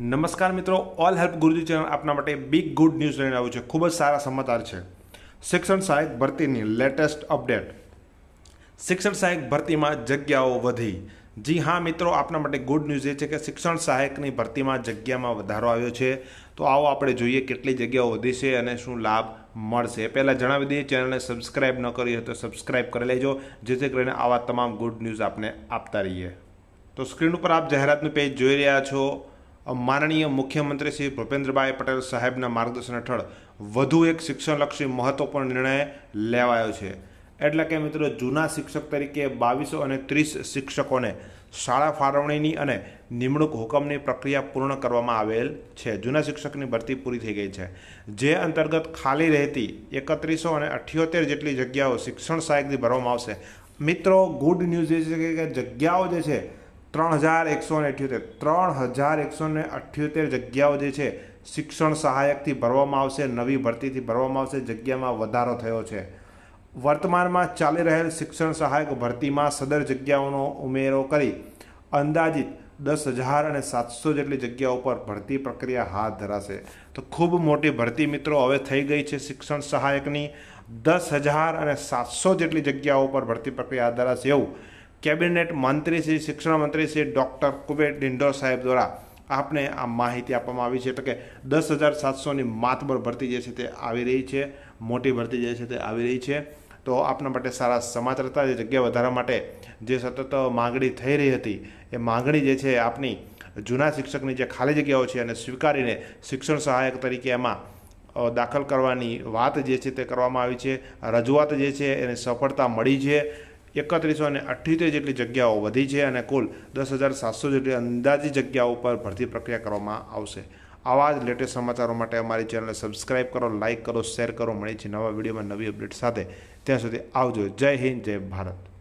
નમસ્કાર મિત્રો all help ગુરુજી channel આપના માટે બિગ ગુડ ન્યૂઝ લઈને આવ્યું છે. ખૂબ જ સારા સમાચાર છે. શિક્ષણ સહાયક ભરતીની લેટેસ્ટ અપડેટ શિક્ષણ સહાયક ભરતીમાં જગ્યાઓ વધી. જી હા મિત્રો, આપના માટે ગુડ ન્યૂઝ એ છે કે શિક્ષણ સહાયકની ભરતીમાં જગ્યામાં વધારો આવ્યો છે. તો આવો આપણે જોઈએ કેટલી જગ્યાઓ વધી છે અને શું લાભ મળશે. પહેલાં જણાવી દઈએ, ચેનલને સબસ્ક્રાઈબ ન કરી હોય તો સબસ્ક્રાઈબ કરી લેજો, જેથી કરીને આવા તમામ ગુડ ન્યૂઝ આપને આપતા રહીએ. તો સ્ક્રીન ઉપર આપ જાહેરાતનું પેજ જોઈ રહ્યા છો. માનનીય મુખ્યમંત્રી શ્રી ભૂપેન્દ્રભાઈ પટેલ સાહેબના માર્ગદર્શન હેઠળ વધુ એક શિક્ષણલક્ષી મહત્વપૂર્ણ નિર્ણય લેવાયો છે. એટલે કે મિત્રો, જૂના શિક્ષક તરીકે બાવીસો અને ત્રીસ શિક્ષકોને શાળા ફાળવણીની અને નિમણૂક હુકમની પ્રક્રિયા પૂર્ણ કરવામાં આવેલ છે. જૂના શિક્ષકની ભરતી પૂરી થઈ ગઈ છે. જે અંતર્ગત ખાલી રહેતી એકત્રીસો અને અઠ્યોતેર જેટલી જગ્યાઓ શિક્ષણ સહાયકથી ભરવામાં આવશે. મિત્રો ગુડ ન્યૂઝ એ છે કે જગ્યાઓ જે છે ત્રણ હજાર એકસો ને અઠ્યોતેર. ત્રણ હજાર એકસો ને અઠ્યોતેર જગ્યાઓ જે છે, શિક્ષણ સહાયકથી ભરવામાં આવશે, નવી ભરતીથી ભરવામાં આવશે, જગ્યામાં વધારો થયો છે. વર્તમાનમાં ચાલી રહેલ શિક્ષણ સહાયક ભરતીમાં સદર જગ્યાઓનો ઉમેરો કરી અંદાજિત દસ હજાર અને સાતસો જેટલી જગ્યાઓ પર ભરતી પ્રક્રિયા હાથ ધરાશે. તો ખૂબ મોટી ભરતી મિત્રો હવે થઈ ગઈ છે શિક્ષણ સહાયકની. દસ હજાર અને સાતસો જેટલી જગ્યાઓ પર ભરતી પ્રક્રિયા હાથ ધરાશે એવું કેબિનેટ મંત્રી શ્રી, શિક્ષણ મંત્રી શ્રી ડૉક્ટર કુબેર ડિંડોર સાહેબ દ્વારા આપને આ માહિતી આપવામાં આવી છે. એટલે કે દસ હજાર સાતસોની માતબર ભરતી જે છે તે આવી રહી છે, મોટી ભરતી જે છે તે આવી રહી છે. તો આપના માટે સારા સમાચાર હતા. જે જગ્યા વધારવા માટે જે સતત માગણી થઈ રહી હતી, એ માગણી જે છે આપની જૂના શિક્ષકની જે ખાલી જગ્યાઓ છે અને સ્વીકારીને શિક્ષણ સહાયક તરીકે એમાં દાખલ કરવાની વાત જે છે તે કરવામાં આવી છે. રજૂઆત જે છે એને સફળતા મળી છે. એકત્રીસો અને અઠ્યોતેર જેટલી જગ્યાઓ વધી છે અને કુલ દસ હજાર સાતસો જેટલી અંદાજી જગ્યાઓ પર ભરતી પ્રક્રિયા કરવામાં આવશે. આવા જ લેટેસ્ટ સમાચારો માટે અમારી ચેનલને સબસ્ક્રાઇબ કરો લાઇક કરો શેર કરો. મળી છે નવા વિડીયોમાં નવી અપડેટ સાથે. ત્યાં સુધી આવજો. જય હિન્દ, જય ભારત.